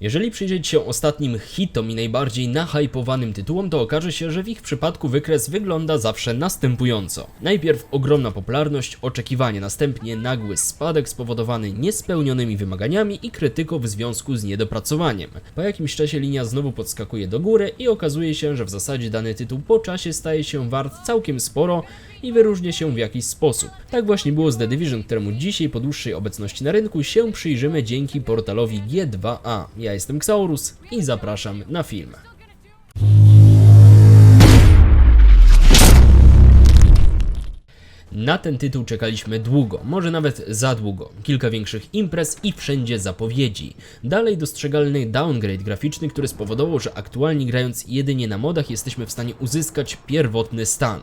Jeżeli przyjrzeć się ostatnim hitom i najbardziej nahypowanym tytułom, to okaże się, że w ich przypadku wykres wygląda zawsze następująco. Najpierw ogromna popularność, oczekiwanie, następnie nagły spadek spowodowany niespełnionymi wymaganiami i krytyką w związku z niedopracowaniem. Po jakimś czasie linia znowu podskakuje do góry i okazuje się, że w zasadzie dany tytuł po czasie staje się wart całkiem sporo i wyróżnia się w jakiś sposób. Tak właśnie było z The Division, któremu dzisiaj po dłuższej obecności na rynku się przyjrzymy dzięki portalowi G2A. Ja jestem Xaurus i zapraszam na film. Na ten tytuł czekaliśmy długo, może nawet za długo. Kilka większych imprez i wszędzie zapowiedzi. Dalej dostrzegalny downgrade graficzny, który spowodował, że aktualnie grając jedynie na modach jesteśmy w stanie uzyskać pierwotny stan.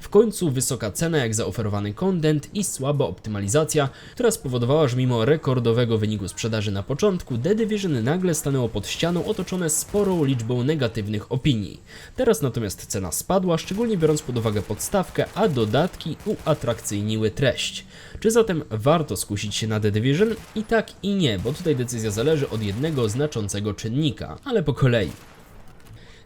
W końcu wysoka cena jak zaoferowany content i słaba optymalizacja, która spowodowała, że mimo rekordowego wyniku sprzedaży na początku, The Division nagle stanęło pod ścianą otoczone sporą liczbą negatywnych opinii. Teraz natomiast cena spadła, szczególnie biorąc pod uwagę podstawkę, a dodatki uatrakcyjniły treść. Czy zatem warto skusić się na The Division? I tak i nie, bo tutaj decyzja zależy od jednego znaczącego czynnika, ale po kolei.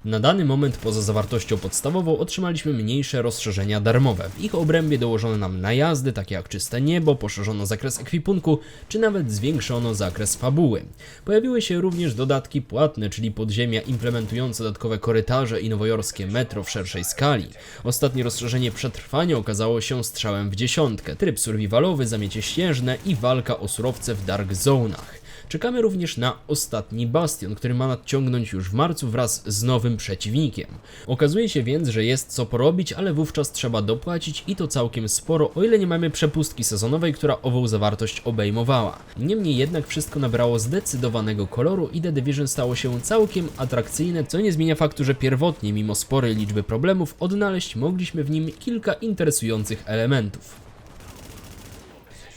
Na dany moment poza zawartością podstawową otrzymaliśmy mniejsze rozszerzenia darmowe. W ich obrębie dołożono nam najazdy, takie jak czyste niebo, poszerzono zakres ekwipunku, czy nawet zwiększono zakres fabuły. Pojawiły się również dodatki płatne, czyli podziemia implementujące dodatkowe korytarze i nowojorskie metro w szerszej skali. Ostatnie rozszerzenie przetrwania okazało się strzałem w dziesiątkę, tryb survivalowy, zamiecie śnieżne i walka o surowce w Dark Zonach. Czekamy również na ostatni bastion, który ma nadciągnąć już w marcu wraz z nowym przeciwnikiem. Okazuje się więc, że jest co porobić, ale wówczas trzeba dopłacić i to całkiem sporo, o ile nie mamy przepustki sezonowej, która ową zawartość obejmowała. Niemniej jednak wszystko nabrało zdecydowanego koloru i The Division stało się całkiem atrakcyjne, co nie zmienia faktu, że pierwotnie, mimo sporej liczby problemów, odnaleźć mogliśmy w nim kilka interesujących elementów.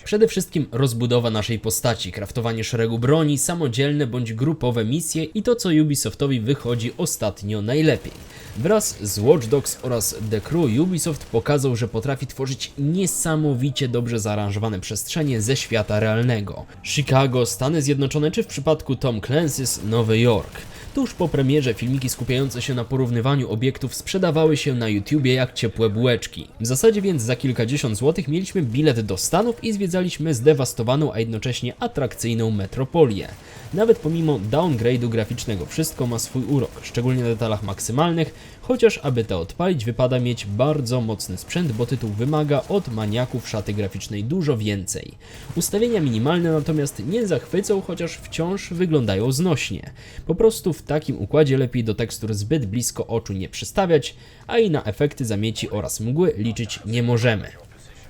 Przede wszystkim rozbudowa naszej postaci, kraftowanie szeregu broni, samodzielne bądź grupowe misje i to co Ubisoftowi wychodzi ostatnio najlepiej. Wraz z Watch Dogs oraz The Crew Ubisoft pokazał, że potrafi tworzyć niesamowicie dobrze zaaranżowane przestrzenie ze świata realnego. Chicago, Stany Zjednoczone czy w przypadku Tom Clancy's Nowy Jork. Tuż po premierze filmiki skupiające się na porównywaniu obiektów sprzedawały się na YouTubie jak ciepłe bułeczki. W zasadzie więc za kilkadziesiąt złotych mieliśmy bilet do Stanów i zwiedzaliśmy zdewastowaną, a jednocześnie atrakcyjną metropolię. Nawet pomimo downgrade'u graficznego wszystko ma swój urok, szczególnie na detalach maksymalnych, chociaż aby to odpalić wypada mieć bardzo mocny sprzęt, bo tytuł wymaga od maniaków szaty graficznej dużo więcej. Ustawienia minimalne natomiast nie zachwycą, chociaż wciąż wyglądają znośnie. Po prostu w takim układzie lepiej do tekstur zbyt blisko oczu nie przystawiać, a i na efekty zamieci oraz mgły liczyć nie możemy.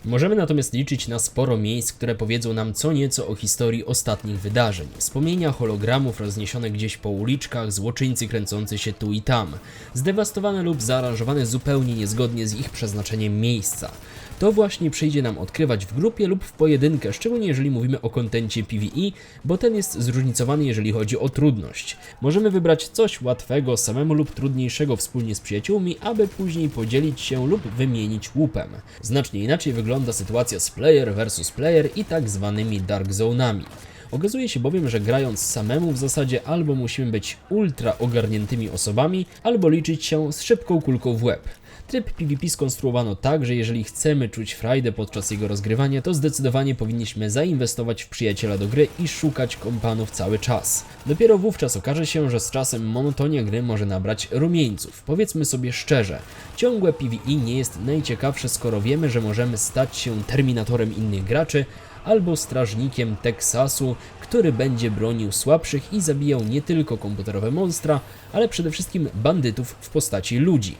Możemy natomiast liczyć na sporo miejsc, które powiedzą nam co nieco o historii ostatnich wydarzeń. Wspomnienia hologramów rozniesione gdzieś po uliczkach, złoczyńcy kręcący się tu i tam, zdewastowane lub zaaranżowane zupełnie niezgodnie z ich przeznaczeniem miejsca. To właśnie przyjdzie nam odkrywać w grupie lub w pojedynkę, szczególnie jeżeli mówimy o kontencie PvE, bo ten jest zróżnicowany jeżeli chodzi o trudność. Możemy wybrać coś łatwego samemu lub trudniejszego wspólnie z przyjaciółmi, aby później podzielić się lub wymienić łupem. Znacznie inaczej wygląda sytuacja z player versus player i tak zwanymi dark zonami. Okazuje się bowiem, że grając samemu w zasadzie albo musimy być ultra ogarniętymi osobami, albo liczyć się z szybką kulką w łeb. Tryb PvP skonstruowano tak, że jeżeli chcemy czuć frajdę podczas jego rozgrywania, to zdecydowanie powinniśmy zainwestować w przyjaciela do gry i szukać kompanów cały czas. Dopiero wówczas okaże się, że z czasem monotonia gry może nabrać rumieńców. Powiedzmy sobie szczerze, ciągłe PvE nie jest najciekawsze, skoro wiemy, że możemy stać się terminatorem innych graczy, albo strażnikiem Teksasu, który będzie bronił słabszych i zabijał nie tylko komputerowe monstra, ale przede wszystkim bandytów w postaci ludzi.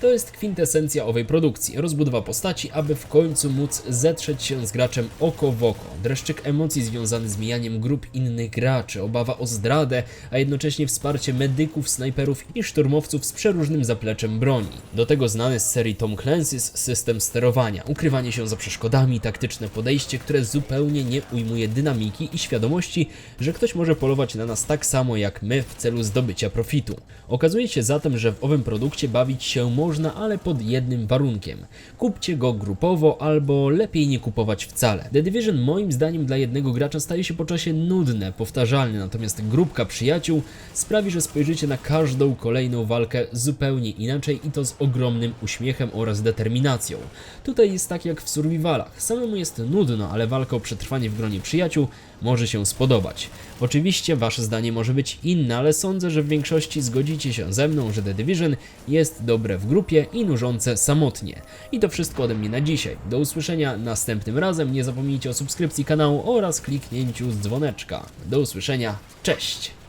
To jest kwintesencja owej produkcji, rozbudowa postaci, aby w końcu móc zetrzeć się z graczem oko w oko, dreszczyk emocji związany z mijaniem grup innych graczy, obawa o zdradę, a jednocześnie wsparcie medyków, snajperów i szturmowców z przeróżnym zapleczem broni. Do tego znany z serii Tom Clancy's system sterowania, ukrywanie się za przeszkodami, taktyczne podejście, które zupełnie nie ujmuje dynamiki i świadomości, że ktoś może polować na nas tak samo jak my w celu zdobycia profitu. Okazuje się zatem, że w owym produkcie bawić się może można, ale pod jednym warunkiem. Kupcie go grupowo albo lepiej nie kupować wcale. The Division moim zdaniem dla jednego gracza staje się po czasie nudne, powtarzalne, natomiast grupka przyjaciół sprawi, że spojrzycie na każdą kolejną walkę zupełnie inaczej i to z ogromnym uśmiechem oraz determinacją. Tutaj jest tak jak w survivalach. Samemu jest nudno, ale walka o przetrwanie w gronie przyjaciół może się spodobać. Oczywiście wasze zdanie może być inne, ale sądzę, że w większości zgodzicie się ze mną, że The Division jest dobre w grupie i nużące samotnie. I to wszystko ode mnie na dzisiaj. Do usłyszenia następnym razem. Nie zapomnijcie o subskrypcji kanału oraz kliknięciu z dzwoneczka. Do usłyszenia. Cześć!